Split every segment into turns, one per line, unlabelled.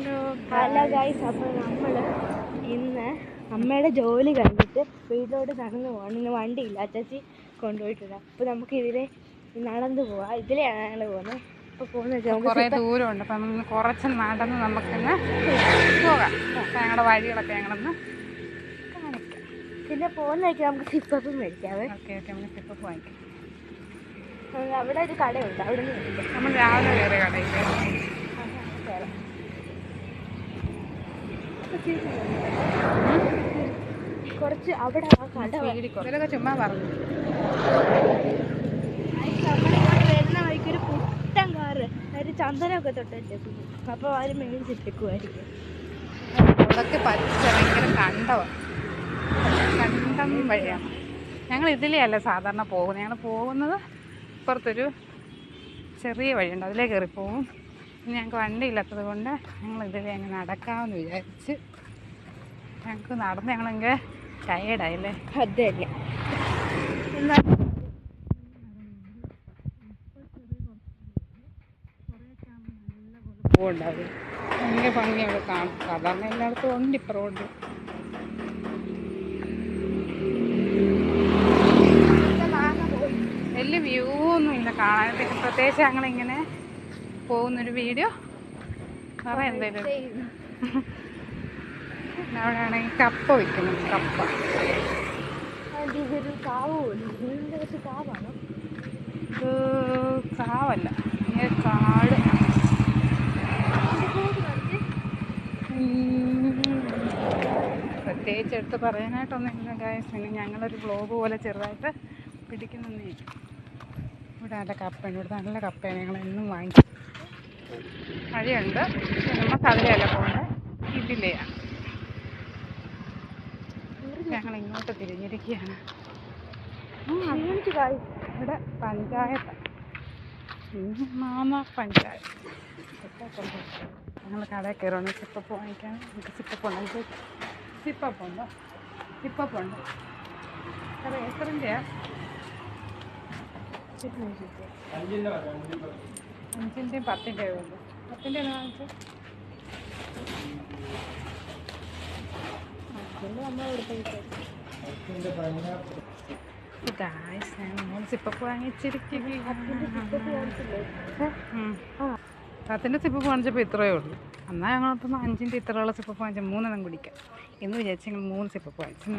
Hello
guys അപ്പോൾ നമ്മൾ ഇന്ന് അമ്മയുടെ ജോലി കഴിഞ്ഞിട്ട് വീട്ടിലോട്ട് നടന്നു പോകണം ഇന്ന് വണ്ടിയില്ല. അച്ചാച്ചി കൊണ്ടുപോയിട്ടുണ്ട്. അപ്പോൾ നമുക്ക് ഇതിലെ നടന്നു പോവാം. ഇതിലെയാണ് ഞങ്ങൾ പോകുന്നത് അപ്പോൾ പോകുന്നത്
കുറേ ദൂരമുണ്ട്. അപ്പം നമുക്ക് കുറച്ച് നടന്ന് നമുക്കിന്ന് പോകാം. ഞങ്ങളുടെ വഴികളൊക്കെ ഞങ്ങളൊന്ന് കാണിക്കാം.
പിന്നെ പോകുന്നതൊക്കെ നമുക്ക് സിപ്പപ്പ് മേടിക്കാവേ.
ഓക്കെ ഓക്കെ നമുക്ക് സിപ്പപ്പ് വാങ്ങിക്കാം.
അവിടെ ഒരു കടയുണ്ട്. അവിടെ നിന്ന്
നമ്മൾ രാവിലെ വേറെ കടയിൽ
അങ്ങനെ കയറാം. കുറച്ച് അവിടെ കട
ചുമ്മാ പറഞ്ഞു
വരുന്ന വഴിക്ക് ഒരു പുട്ടൻ കാറ് ഒരു ചന്ദനമൊക്കെ തൊട്ട് വെച്ചേക്കുന്നു അപ്പോൾ അവർ മേടിച്ചിട്ടേക്കുമായിരിക്കും
അതൊക്കെ പച്ച ഭയങ്കര കണ്ടോ കണ്ടം വഴിയാണ്. ഞങ്ങൾ ഇതിലെയല്ല സാധാരണ പോകുന്നത് ഞങ്ങൾ പോകുന്നത് പുറത്തൊരു ചെറിയ വഴിയുണ്ട്. അതിലേ കയറി പോകും ഞങ്ങൾക്ക് വണ്ടി ഇല്ലാത്തത് കൊണ്ട് ഞങ്ങൾ ഇതിലേ അങ്ങ് നടക്കാമെന്ന് വിചാരിച്ച് ഞങ്ങൾക്ക് നടന്ന് ഞങ്ങളെങ്കിൽ ടയേർഡായില്ലേ
അത് തന്നെ എന്നാൽ
പോകുണ്ടാവും ഭയങ്കര ഭംഗി അവിടെ കാണും സാധാരണ എല്ലായിടത്തും ഉണ്ട്
ഇപ്പുറം ഉണ്ട്.
വലിയ വ്യൂ ഒന്നും ഇല്ല കാണാനായിട്ട്. പ്രത്യേകിച്ച് ഞങ്ങളിങ്ങനെ പോകുന്നൊരു വീഡിയോ വേറെ എന്തേലും
ചെയ്യുന്നു.
പിന്നെ അവിടെ ആണെങ്കിൽ കപ്പ വയ്ക്കുന്നു കപ്പ
അതിന്റെ ഇതൊരു കാവ് പോലും ഇതിന്റെ കപ്പ വയ്ക്കുന്നു
കപ്പ. കാവല്ല ഇങ്ങനെ കാട്. പ്രത്യേകിച്ച് എടുത്ത് പറയാനായിട്ടൊന്നുമില്ല ഗായസ് പിന്നെ ഞങ്ങളൊരു ബ്ലോഗ് പോലെ ചെറുതായിട്ട് പിടിക്കുന്നേ ഇവിടെ നല്ല കപ്പയാണ് ഇവിടെ നല്ല കപ്പയാണ്. ഞങ്ങൾ എന്നും വാങ്ങിക്കും. വഴിയുണ്ട്. നമ്മൾ നമുക്ക് അതിലെയല്ല പോകേണ്ടത് ഇതിലെയാണ് ഞങ്ങൾ ഇങ്ങോട്ട് തിരിഞ്ഞിരിക്കുകയാണ് ഇവിടെ പഞ്ചായത്ത്. മാമ പഞ്ചായത്ത്. ഞങ്ങൾ കടയിൽ കയറണം സിപ്പപ്പ് വാങ്ങിക്കാൻ നമുക്ക് സിപ്പപ്പ് ഉണ്ടെങ്കിൽ സിപ്പപ്പ് ഉണ്ടോ സിപ്പപ്പ് ഉണ്ട് അത് എത്രന്റെയാ? അഞ്ചിന്റെയും പത്തിന്റെയും ഉണ്ട് പത്തിന്റെ വാങ്ങിച്ചത്
നമ്മളോട് പൈസ
ഗായ്സ് ഞങ്ങൾ സിപ്പപ്പ്.
ആ.
പത്തിന്റെ സിപ്പ് വാങ്ങിച്ചപ്പോൾ ഇത്രയേ ഉള്ളൂ. എന്നാൽ ഞങ്ങളപ്പം അഞ്ചിന്റെ ഇത്രയുള്ള സിപ്പ് വാങ്ങിച്ച മൂന്നെണ്ണം കുടിക്കാം. എന്ന് വിചാരിച്ച് ഞങ്ങൾ മൂന്ന് സിപ്പ് വാങ്ങിച്ചു.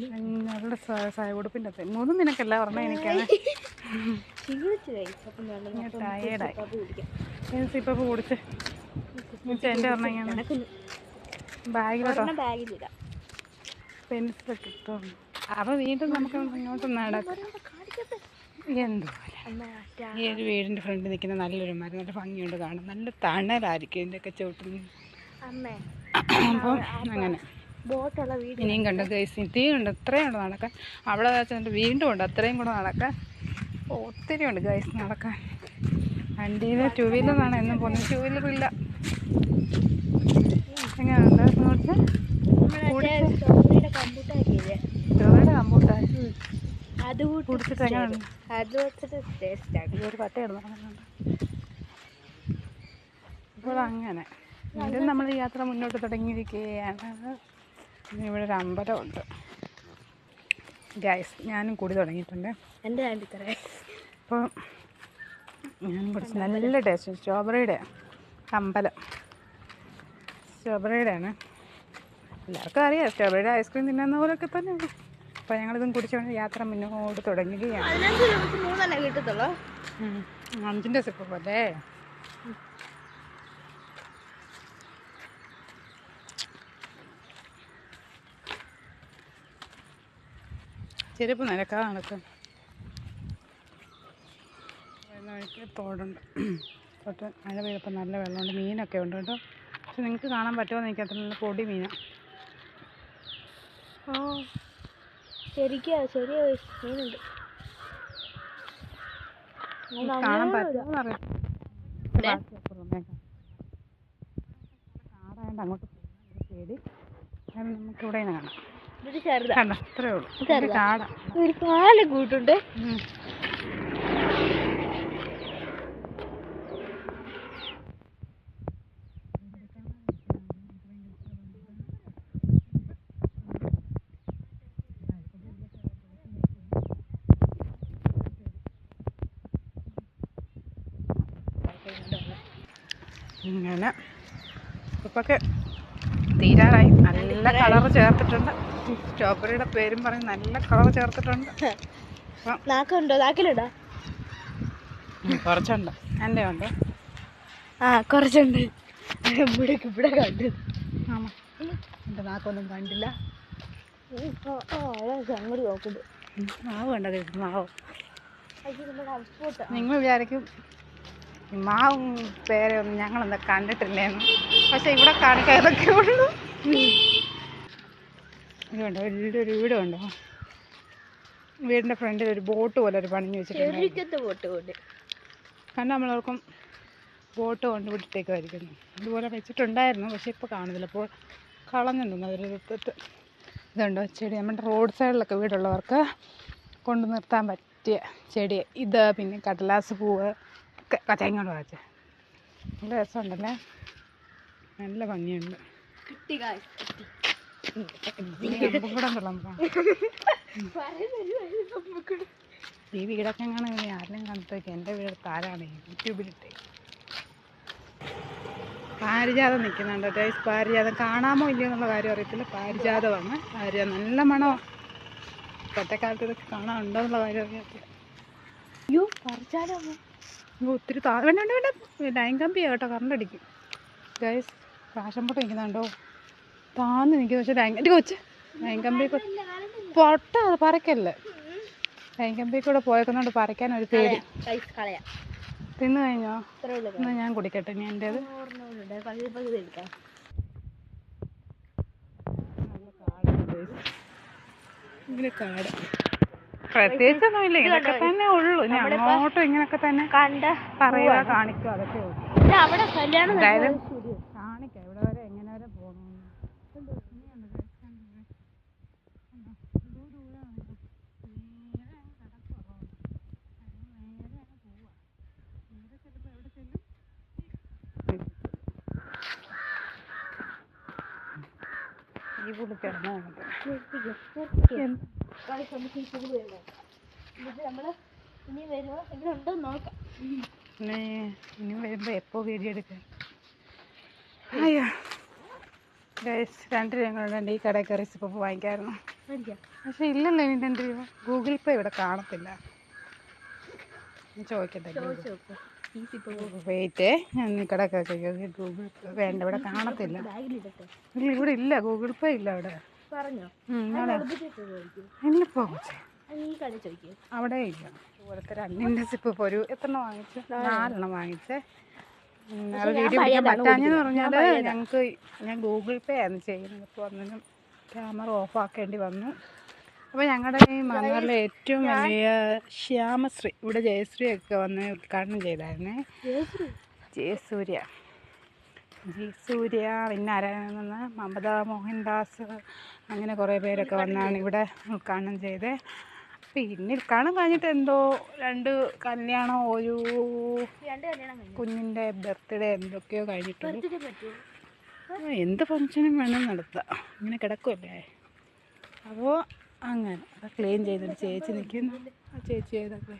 ഞങ്ങളുടെ സായ ഉടുപ്പിന്റെ അകത്ത്. മൂന്നും നിനക്കല്ല പറഞ്ഞാൽ എനിക്കാണ്. ടയേർഡായി സിപ്പപ്പ് കുടിച്ച്. എന്റെ പറഞ്ഞാൽ ബാഗിലോട്ടോ?
ബാഗിലിടാം.
പെൻസിലൊക്കെ ഇട്ടോളൂ അപ്പോൾ വീണ്ടും നമുക്ക് ഇങ്ങോട്ട് നടക്കാം. എന്തോ ഈ ഒരു വീടിന്റെ ഫ്രണ്ടിൽ നിൽക്കുന്ന നല്ലൊരു മരം നല്ല ഭംഗിയുണ്ട് കാണാൻ. നല്ല തണലായിരിക്കും ഇതിന്റെയൊക്കെ ചുവട്ടിൽ അപ്പം അങ്ങനെ. ഇനിയും കണ്ടു? ഗൈസ് ഇത്തിയും ഉണ്ട് ഇത്രയും ഉണ്ട് നടക്കാൻ. അവിടെ വെച്ചിട്ട് വീണ്ടും ഉണ്ട്. അത്രയും കൂടെ നടക്കാൻ. ഒത്തിരി ഉണ്ട് ഗൈസ് നടക്കാൻ. വണ്ടിയിൽ വീലർ വീലറാണ് എന്നും പോകുന്നത് ടൂ വീലർ കമ്പൂട്ടാ
അത്
കുടിച്ചിട്ട്
അത് വെച്ചിട്ട്
അങ്ങനെ വീണ്ടും നമ്മൾ യാത്ര മുന്നോട്ട് തുടങ്ങിയിരിക്കുകയാണ്. ഇവിടെ ഒരു അമ്പലമുണ്ട്. ഗ്യാസ് ഞാനും കൂടി തുടങ്ങിയിട്ടുണ്ട്.
എന്റെ ഇത്ര
അപ്പോൾ ഞാൻ കുറച്ച് നല്ല ടേസ്റ്റ് സ്ട്രോബെറിയുടെ അമ്പലം. സ്ട്രോബെറിയുടെ ആണ് എല്ലാവർക്കും അറിയാം. സ്ട്രോബെറിയുടെ ഐസ്ക്രീം തിന്നുന്ന പോലൊക്കെ തന്നെയാണ്. അപ്പോൾ ഞങ്ങളിതും കുടിച്ചുകൊണ്ട് യാത്ര മുന്നോട്ട് തുടങ്ങുകയാണ്.
അഞ്ചിന്റെ കിട്ടത്തുള്ളൂ.
അഞ്ചിന്റെ സിപ്പ് പോലെ ചെരുപ്പ് നിരക്കാതെ നടക്കും വരുന്ന വഴിക്ക് തോടുണ്ട്. തൊട്ട് മഴ പെയ്തപ്പോൾ നല്ല വെള്ളമുണ്ട്. മീനൊക്കെ ഉണ്ട്? കേട്ടോ പക്ഷെ നിങ്ങൾക്ക് കാണാൻ പറ്റുമോ എന്ന് എനിക്കത്ര നല്ല പൊടി മീനാണ്
ആ. ശരിക്കാ ശരിയാ മീനുണ്ട്.
കാണാൻ അങ്ങോട്ട് പോകുന്നത് പേടി. കാരണം നമുക്ക് ഇവിടെ കാണാം. കണ്ട? അത്രേ ഉള്ളൂ. കാടാ.
ഒരു കാല കൂട്ടുണ്ട്.
ഇങ്ങനെ. ഉപ്പൊക്കെ തീരാറായി. നല്ല കളർ ചേർത്തിട്ടുണ്ട്. സ്ട്രോബെറിയുടെ പേരും പറഞ്ഞ് നല്ല കളർ ചേർത്തിട്ടുണ്ട്.
നാക്കുണ്ടോ? നാക്കിലുണ്ടോ?
കുറച്ചുണ്ട്. എന്റെ ഉണ്ട്.
ആ കുറച്ചുണ്ട്. ഇവിടെ ഇവിടെ കണ്ടു.
ആമാ. എന്റെ നാക്കൊന്നും കണ്ടില്ല.
അങ്ങോട്ട് നോക്കുന്നത്
ഉം, മാവ്. കണ്ടത് മാവ് നിങ്ങൾ വിചാരിക്കും മാവും പേരൊന്നും ഞങ്ങളെന്താ കണ്ടിട്ടില്ലേന്ന്. പക്ഷെ ഇവിടെ കാണിക്കാൻ ഇതൊക്കെ ഉള്ളൂ. ഇതുണ്ടോ വലിയൊരു വീടുണ്ടോ വീടിന്റെ ഫ്രണ്ടിൽ ഒരു ബോട്ട് പോലെ ഒരു പണിഞ്ഞു വെച്ചിട്ടുണ്ട്. കാരണം നമ്മളോർക്കും ബോട്ട് കൊണ്ട് വിട്ടിട്ടേക്കുമായിരിക്കുന്നു. അതുപോലെ വെച്ചിട്ടുണ്ടായിരുന്നു പക്ഷെ ഇപ്പോൾ കാണുന്നില്ല. അപ്പോൾ കളഞ്ഞിട്ടുണ്ടെന്ന് അവർ വിട്ടിട്ട് ഇതുണ്ടോ? ചെടി. നമ്മുടെ റോഡ് സൈഡിലൊക്കെ വീടുള്ളവർക്ക് കൊണ്ടു നിർത്താൻ പറ്റിയ ചെടി. ഇത് പിന്നെ കടലാസ് പൂവ്. ഒക്കെ കച്ചങ്ങോട് വാച്ച നല്ല രസമുണ്ടല്ലേ? നല്ല ഭംഗിയുണ്ട്. ഈ വീടൊക്കെ എങ്ങനെ ആരെല്ലാം ആരെങ്കിലും കണ്ടിട്ട് എന്റെ വീട് താരാണ് യൂട്യൂബിലിട്ടേ? പാരിജാതം നിൽക്കുന്നുണ്ട് ഗൈസ് പാരിജാതം കാണാമോ ഇല്ലയോ എന്നുള്ള കാര്യം അറിയത്തില്ല. പാരിജാതമാണ്. പാരിജാതം നല്ല മണോ ഇപ്പോഴത്തെ കാലത്ത് ഇതൊക്കെ കാണാനുണ്ടോ എന്നുള്ള കാര്യം അറിയത്തില്ല.
അയ്യോ പറിച്ചാലോ
ഒത്തിരി താ വേണ്ട വേണ്ട വേണ്ട. ലൈൻ കമ്പിയാണ് കേട്ടോ കറണ്ട് അടിക്കും. ഗൈസ് കാശം പൊട്ടം നിൽക്കുന്നുണ്ടോ താന്ന് നിൽക്കുന്നു പക്ഷേ ലൈൻ എന്റെ കൊച്ച് ലൈൻ കമ്പി പൊട്ട പറിക്കല്ലേ? ലൈൻ കമ്പി കൂടെ പോയേക്കുന്നോണ്ട് പറിക്കാൻ ഒരു
പേര്
തിന്ന് കഴിഞ്ഞോ? എന്നാ ഞാൻ കുടിക്കട്ടെ ഇനി
എടുക്കാം
ഇങ്ങനെ കാട്. പ്രത്യേകിച്ചൊന്നും ഇല്ല ഇതൊക്കെ തന്നെ ഉള്ളു. ഇനി അങ്ങോട്ടും ഇങ്ങനൊക്കെ തന്നെ
കണ്ട
പറയുക കാണിക്കുക അതൊക്കെ
അവിടെ കല്യാണം
കാണിക്കാം. ഇവിടെ വരെ എങ്ങനെ വരെ പോകണമെന്ന് ഈ പുള്ളി
ഗൈസ് നമുക്ക് ഈ പൂവ് വേണം എന്നിട്ട് നമ്മൾ ഇനി വരുമോ എങ്കിലും ഉണ്ടോ എന്ന് നോക്കാം.
ഇനി വരുമ്പോൾ എപ്പോൾ വീഡിയോ എടുക്കാം അയ്യോ. ഗൈസ് രണ്ട് രൂപ ഈ കടയിൽ കയറി ഇപ്പൊ വാങ്ങിക്കായിരുന്നു പക്ഷെ ഇല്ലല്ലോ ഇനി രണ്ട് രൂപ ഗൂഗിൾ പേ ഇവിടെ കാണത്തില്ല. ചോദിക്കട്ടെ വെയിറ്റ് ഞാൻ ഈ കടയിൽ കയറി ഗൂഗിൾ പേ വേണ്ട ഇവിടെ കാണത്തില്ല. ഇല്ല ഇവിടെ ഇല്ല. ഗൂഗിൾ പേ ഇല്ല അവിടെ.
പറഞ്ഞോ?
ഇന്നിപ്പോ അവിടെ ഇല്ല. ഇതുപോലത്തെ രണ്ടിന്റെ സിപ്പ് ഇപ്പോൾ ഒരു എത്രണ്ണം വാങ്ങിച്ചു? നാലെണ്ണം വാങ്ങിച്ചേ. അത് വീഡിയോ പിടിക്കാൻ പറ്റാഞ്ഞെന്ന് പറഞ്ഞാൽ ഞങ്ങൾക്ക് ഞാൻ ഗൂഗിൾ പേ ആണ് ചെയ്യുന്നത്. അപ്പോൾ ഒന്നിനും ക്യാമറ ഓഫ് ആക്കേണ്ടി വന്നു. അപ്പോൾ ഞങ്ങളുടെ ഈ മണ്ണാറിലെ ഏറ്റവും വലിയ ശ്യാമശ്രീ ഇവിടെ ജയശ്രീ ഒക്കെ വന്ന് ഉദ്ഘാടനം ചെയ്തായിരുന്നേ. ജയസൂര്യ. ജയസൂര്യ പിന്നെ ആരാണെന്ന് മമത മോഹൻദാസ് അങ്ങനെ കുറേ പേരൊക്കെ വന്നാണ് ഇവിടെ ഉദ്ഘാടനം ചെയ്തത് പിന്നെ ഉദ്ഘാടനം കഴിഞ്ഞിട്ട് എന്തോ രണ്ട് കല്യാണം ഒരു കുഞ്ഞിന്റെ ബർത്ത്ഡേ എന്തൊക്കെയോ കഴിഞ്ഞിട്ടുണ്ട്
എടുത്തിട്ട്
എന്ത് ഫങ്ഷനും വേണം നടത്താം. ഇങ്ങനെ കിടക്കുമല്ലേ അപ്പോൾ അങ്ങനെ അത് ക്ലീൻ ചെയ്തിട്ട് ചേച്ചി നിൽക്കുന്നു. ആ ചേച്ചി ഏതൊക്കെ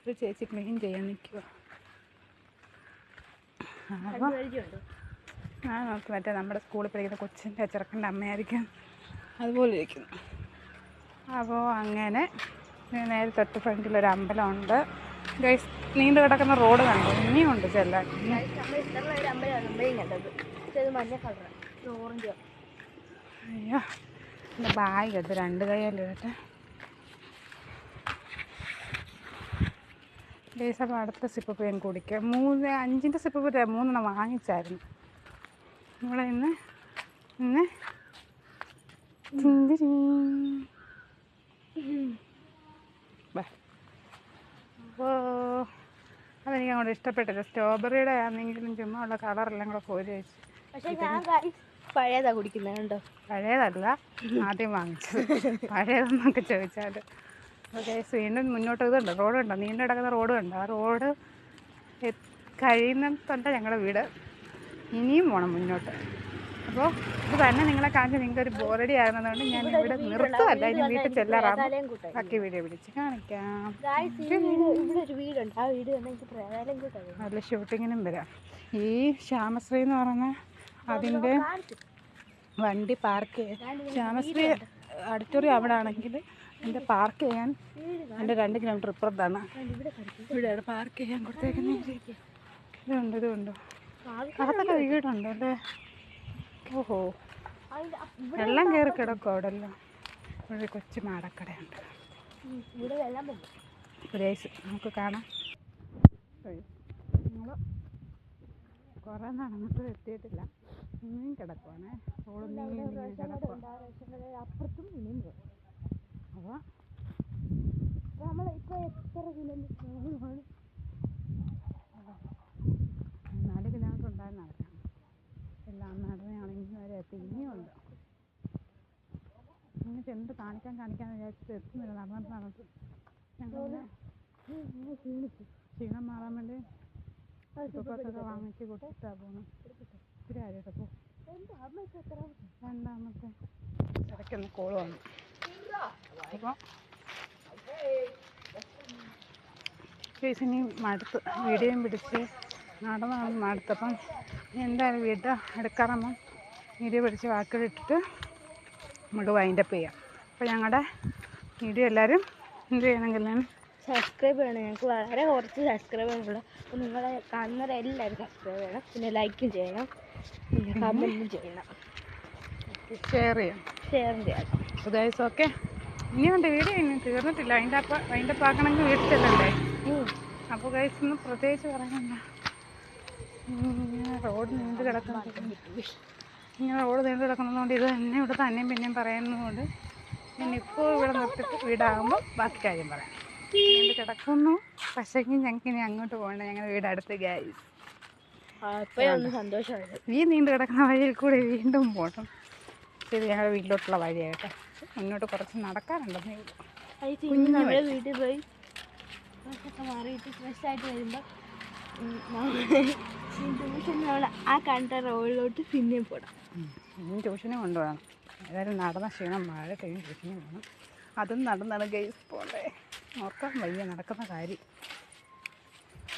ഒരു ചേച്ചി ക്ലീൻ ചെയ്യാൻ നിൽക്കുക ഞാൻ നോക്കി മറ്റേ നമ്മുടെ സ്കൂളിൽ പഠിക്കുന്ന കൊച്ചിന്റെ ചെറുക്കന്റെ അമ്മയായിരിക്കും. അതുപോലെ ഇരിക്കുന്നു അപ്പോൾ അങ്ങനെ നേരെ തൊട്ട് ഫ്രണ്ടിലൊരു അമ്പലമുണ്ട്. ഗൈസ് നീണ്ടു കിടക്കുന്ന റോഡ് കണ്ടു? ഇനിയും ഉണ്ട് ചെല്ലാൻ അയ്യോ എന്റെ ബാഗ് എടുത്ത് രണ്ട് കൈയല്ലേ കേട്ടെ അപ്പോൾ അടുത്ത സിപ്പ് പേൻ കുടിക്കുക മൂന്ന് അഞ്ചിന്റെ സിപ്പ് പെയിൻ മൂന്നെണ്ണം വാങ്ങിച്ചായിരുന്നു. ഇവിടെ ഇന്ന് ഇന്ന് ചിന്തിരി. അപ്പോൾ അതെനിക്ക് അങ്ങോട്ട് ഇഷ്ടപ്പെട്ടില്ല സ്ട്രോബെറിയുടെ ആണെങ്കിലും ചുമ്മാ ഉള്ള കളറെല്ലാം കൂടെ കോരി വെച്ച്
പക്ഷേ ഞാൻ പഴയതാ കുടിക്കുന്നത് കണ്ടോ?
പഴയതല്ല ആദ്യം വാങ്ങിച്ചത്. പഴയതെന്നൊക്കെ ചോദിച്ചാൽ ഓക്കെ വീണ്ടും മുന്നോട്ട് ഇതുണ്ട് റോഡുണ്ടോ നീണ്ടു കിടക്കുന്ന റോഡ് കണ്ടോ ആ റോഡ് കഴിയുന്നിടത്തല്ല ഞങ്ങളുടെ വീട് ഇനിയും പോകണം മുന്നോട്ട്. അപ്പോൾ ഇത് തന്നെ നിങ്ങളെ കാണിച്ച് നിങ്ങൾക്ക് ഒരു ബോറടി ആയിരുന്നതുകൊണ്ട് ഞാൻ ഇവിടെ നിർത്തുമല്ല ഇനി വീട്ടിൽ
ചെല്ലാറാം
ബാക്കി വീഡിയോ പിടിച്ച് കാണിക്കാം. നല്ല ഷൂട്ടിങ്ങിനും വരാം. ഈ ശ്യാമശ്രീ എന്ന് പറഞ്ഞ അതിന്റെ വണ്ടി പാർക്ക് ശ്യാമശ്രീ ഓഡിറ്റോറിയം അവിടെ ആണെങ്കിൽ എന്റെ പാർക്ക് ചെയ്യാൻ എന്റെ രണ്ട് കിലോമീറ്റർ ഇപ്പുറത്താണ്.
ഇവിടെയാണ്
ഇവിടെ പാർക്ക് ചെയ്യാൻ കൊടുത്തേക്കുന്നത്. ഇതുണ്ട് ഇതുണ്ട്. അകത്തൊക്കെ വീടുണ്ട് അല്ലേ ഓഹോ. വെള്ളം കയറി കിടക്കും അവിടെ എല്ലാം ഇവിടെ കൊച്ചു മാടക്കടയുണ്ട്. നമുക്ക് കാണാം. കുറേ നടന്നിട്ട് എത്തിയിട്ടില്ല. ഇനിയും കിടക്കുവാണേ. ഓളും മീൻ കിടക്കുക
അപ്പുറത്തും ഇനിയും
അപ്പോൾ
നമ്മൾ എത്ര കിലോമീറ്റർ
നാല് കിലോമീറ്റർ ഉണ്ടായിരുന്നു എല്ലാം നടന്നാണെങ്കിൽ വരെ എത്തി. ഇനിയുണ്ട് ഇങ്ങനെ കാണിക്കാൻ കാണിക്കാൻ വിചാരിച്ചിട്ട് എത്തുന്നില്ല. നടന്നിട്ട് നടന്നിട്ട് ഞങ്ങൾ ക്ഷീണം മാറാൻ വേണ്ടി ഇപ്പൊക്കെ വാങ്ങിച്ച് കൊടുത്തിട്ടാ പോകണം ഇത്തിരി പോ രണ്ടാമത്തെ. ഇടയ്ക്കൊന്ന് കോൾ വന്നു. അപ്പോൾ കേസിനി മടുത്ത് വീഡിയോയും പിടിച്ച് നടന്നാണ് നടന്ന് മടുത്തപ്പം എന്തായാലും വീട്ടിൽ എടുക്കാറമ്മ വീഡിയോ പിടിച്ച് വാക്കിലിട്ടിട്ട് നമുക്ക് വൈൻഡപ്പ് ചെയ്യാം. അപ്പോൾ ഞങ്ങളുടെ വീഡിയോ എല്ലാവരും എന്ത് ചെയ്യണമെങ്കിലും
സബ്സ്ക്രൈബ് ചെയ്യണം ഞങ്ങൾക്ക് വളരെ കുറച്ച് സബ്സ്ക്രൈബ് ഉള്ളൂ അപ്പോൾ നിങ്ങളെ കാണുന്നവരെല്ലാവരും സബ്സ്ക്രൈബ് ചെയ്യണം. പിന്നെ ലൈക്കും ചെയ്യണം. പിന്നെ കമന്റും ചെയ്യണം.
ഷെയർ ചെയ്യാം.
ഷെയർ ചെയ്യാം.
അപ്പോൾ ഓക്കെ ഓക്കെ ഇനിയുണ്ട് വീഡിയോ ഇനി തീർന്നിട്ടില്ല. അതിന്റെ അപ്പം അതിന്റെ ആക്കണമെങ്കിൽ വീട്ടിൽ ചെല്ലണ്ടേ അപ്പോൾ ഗൈസ് ഒന്നും പ്രത്യേകിച്ച് ഇങ്ങനെ റോഡ് നീണ്ടു കിടക്കുന്നുണ്ട് ഇങ്ങനെ റോഡ് നീണ്ടു കിടക്കുന്നതുകൊണ്ട് ഇത് തന്നെ ഇവിടെ തന്നെയും പിന്നെയും പറയുന്നതുകൊണ്ട് ഞാൻ ഇപ്പോൾ ഇവിടെ നിർത്തിട്ട് വീടാകുമ്പോൾ ബാക്കി കാര്യം പറയാം. നീണ്ടു കിടക്കുന്നു. പക്ഷേങ്കിൽ ഞങ്ങൾക്ക് ഇനി അങ്ങോട്ട് പോകണ്ട. ഞങ്ങളുടെ വീട് അടുത്ത് ഗൈസ്
സന്തോഷമായത്.
ഈ നീണ്ടു കിടക്കുന്ന വഴിയിൽ കൂടെ വീണ്ടും പോകണം ഇത് ഞങ്ങളുടെ വീട്ടിലോട്ടുള്ള വഴിയായിട്ട് മുന്നോട്ട് കുറച്ച് നടക്കാനുണ്ടെന്നേ
വീട്ടിൽ പോയി ഡ്രസ്സൊക്കെ മാറിയിട്ട് ഫ്രഷ് ആയിട്ട് വരുമ്പോൾ ട്യൂഷൻ നമ്മൾ ആ കണ്ട റോഡിലോട്ട് പിന്നെയും പോടാം
ഇനി ട്യൂഷന് കൊണ്ടുപോകണം. ഏതായാലും നടന്ന ക്ഷീണം മഴ കഴിഞ്ഞ് ട്യൂഷന് പോകണം. അതും നടന്നാണ് ഗൈസ് പോണ്ടേ. ഓർക്കാൻ വയ്യ നടക്കുന്ന കാര്യം.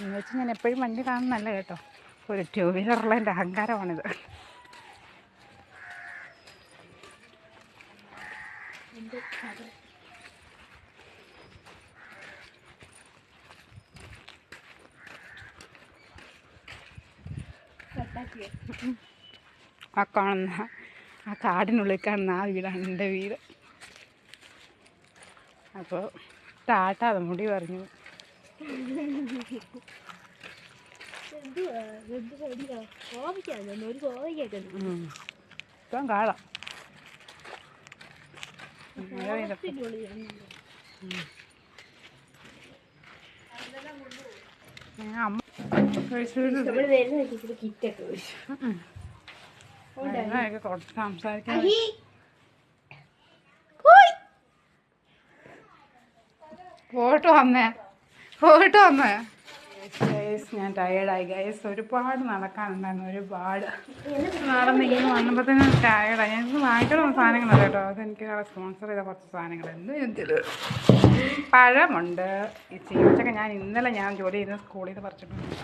എന്ന് വെച്ചാൽ ഞാൻ എപ്പോഴും വണ്ടി കാണുന്നല്ല കേട്ടോ. ഒരു ടൂ വീലറുള്ള എന്റെ അഹങ്കാരമാണിത്. ആ കാണുന്ന ആ കാടിനുള്ളിൽ കാണുന്ന ആ വീടാണ് എന്റെ വീട്. അപ്പോൾ ടാട്ടാതെ മുടി പറഞ്ഞു. ഇപ്പം കാണാം. അമ്മ
കിറ്റൊക്കെ
കുറച്ച് സംസാരിക്കാൻ പോയിട്ട് വന്നേ. പോയിട്ട് വന്നേ. ഗൈസ് ഞാൻ ടയേർഡായി ഗൈസ് ഒരുപാട് നടക്കാനുണ്ടായിരുന്നു. ഒരുപാട് നടന്ന് ഇങ്ങനെ വന്നപ്പോൾ തന്നെ ടയേർഡായി ഞാൻ ഇത് വാങ്ങിക്കണം സാധനങ്ങളല്ല കേട്ടോ. അതെനിക്ക് സ്പോൺസർ ചെയ്ത കുറച്ച് സാധനങ്ങൾ എന്ത് എന്തിത് പഴമുണ്ട്. ഈ ചീച്ചൊക്കെ ഞാൻ ഇന്നലെ ഞാൻ ജോലി ചെയ്യുന്ന സ്കൂളിൽ നിന്ന് പറിച്ചിട്ടുണ്ട്.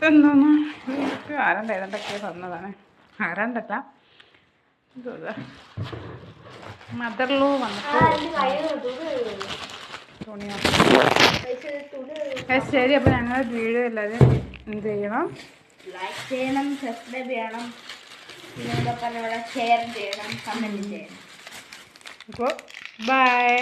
എന്തോന്ന് എനിക്ക് ആരണ്ട ഏതാണ്ടൊക്കെ തന്നതാണ്. ആരണ്ടല്ല. മദർലോ വന്നിട്ട് തുണിയാണ് ശരി അപ്പോൾ ഞങ്ങൾ വീഡിയോ എല്ലാവരും എന്ത് ചെയ്യണം?
ലൈക്ക് ചെയ്യണം സബ്സ്ക്രൈബ് ചെയ്യണം. പിന്നെ പറഞ്ഞ ഷെയർ ചെയ്യണം കമന്റ് ചെയ്യണം.
അപ്പോൾ
ബൈ